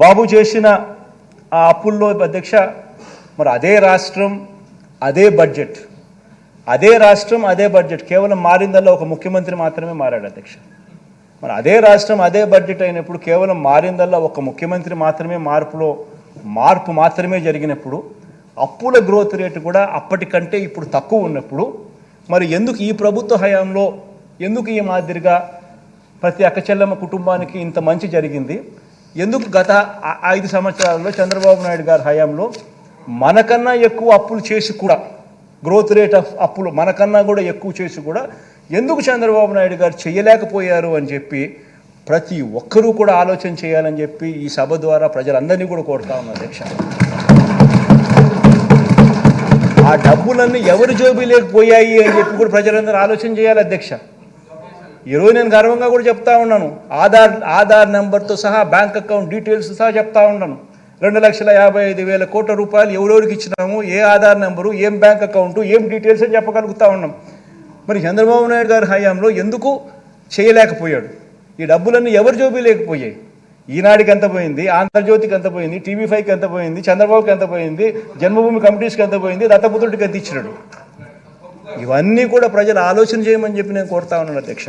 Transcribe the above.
బాబు చేసిన ఆ అప్పుల్లో అధ్యక్ష మరి అదే రాష్ట్రం అదే బడ్జెట్ అదే రాష్ట్రం అదే బడ్జెట్ కేవలం మారిందల్లా ఒక ముఖ్యమంత్రి మాత్రమే మారాడు అధ్యక్ష. మరి అదే రాష్ట్రం అదే బడ్జెట్ అయినప్పుడు కేవలం మారిందల్లా ఒక ముఖ్యమంత్రి మాత్రమే మార్పులో మార్పు మాత్రమే జరిగినప్పుడు అప్పుల గ్రోత్ రేటు కూడా అప్పటికంటే ఇప్పుడు తక్కువ ఉన్నప్పుడు మరి ఎందుకు ఈ ప్రభుత్వ హయాంలో ఎందుకు ఈ మాదిరిగా ప్రతి అక్కచెల్లమ్మ కుటుంబానికి ఇంత మంచి జరిగింది? ఎందుకు గత ఐదు సంవత్సరాల్లో చంద్రబాబు నాయుడు గారి హయాంలో మనకన్నా ఎక్కువ అప్పులు చేసి కూడా గ్రోత్ రేట్ ఆఫ్ అప్పులు మనకన్నా కూడా ఎక్కువ చేసి కూడా ఎందుకు చంద్రబాబు నాయుడు గారు చేయలేకపోయారు అని చెప్పి ప్రతి ఒక్కరూ కూడా ఆలోచన చేయాలని చెప్పి ఈ సభ ద్వారా ప్రజలందరినీ కూడా కోరుతా ఉన్నారు అధ్యక్ష. ఆ డబ్బులన్నీ ఎవరి జోబీలోకి లేకపోయాయి అని చెప్పి కూడా ప్రజలందరూ ఆలోచన చేయాలి అధ్యక్ష. ఈరోజు నేను గర్వంగా కూడా చెప్తా ఉన్నాను. ఆధార్ ఆధార్ నెంబర్తో సహా బ్యాంక్ అకౌంట్ డీటెయిల్స్ సహా చెప్తా ఉన్నాను. రెండు లక్షల యాభై ఐదు వేల కోట్ల రూపాయలు ఎవరెవరికి ఇచ్చినాము ఏ ఆధార్ నెంబరు ఏం బ్యాంక్ అకౌంట్ ఏం డీటెయిల్స్ అని చెప్పగలుగుతా ఉన్నాం. మరి చంద్రబాబు నాయుడు గారి హయాంలో ఎందుకు చేయలేకపోయాడు? ఈ డబ్బులన్నీ ఎవరి జోబీ లేకపోయాయి? ఈనాడికి ఎంత పోయింది? ఆంధ్రజ్యోతికి ఎంత పోయింది? టీవీ ఫైవ్కి ఎంత పోయింది? చంద్రబాబుకి ఎంత పోయింది? జన్మభూమి కమిటీస్కి ఎంత పోయింది? దత్తపుత్రుడికి ఎంత ఇచ్చినాడు? ఇవన్నీ కూడా ప్రజలు ఆలోచన చేయమని చెప్పి నేను కోరుతా ఉన్నాను అధ్యక్ష.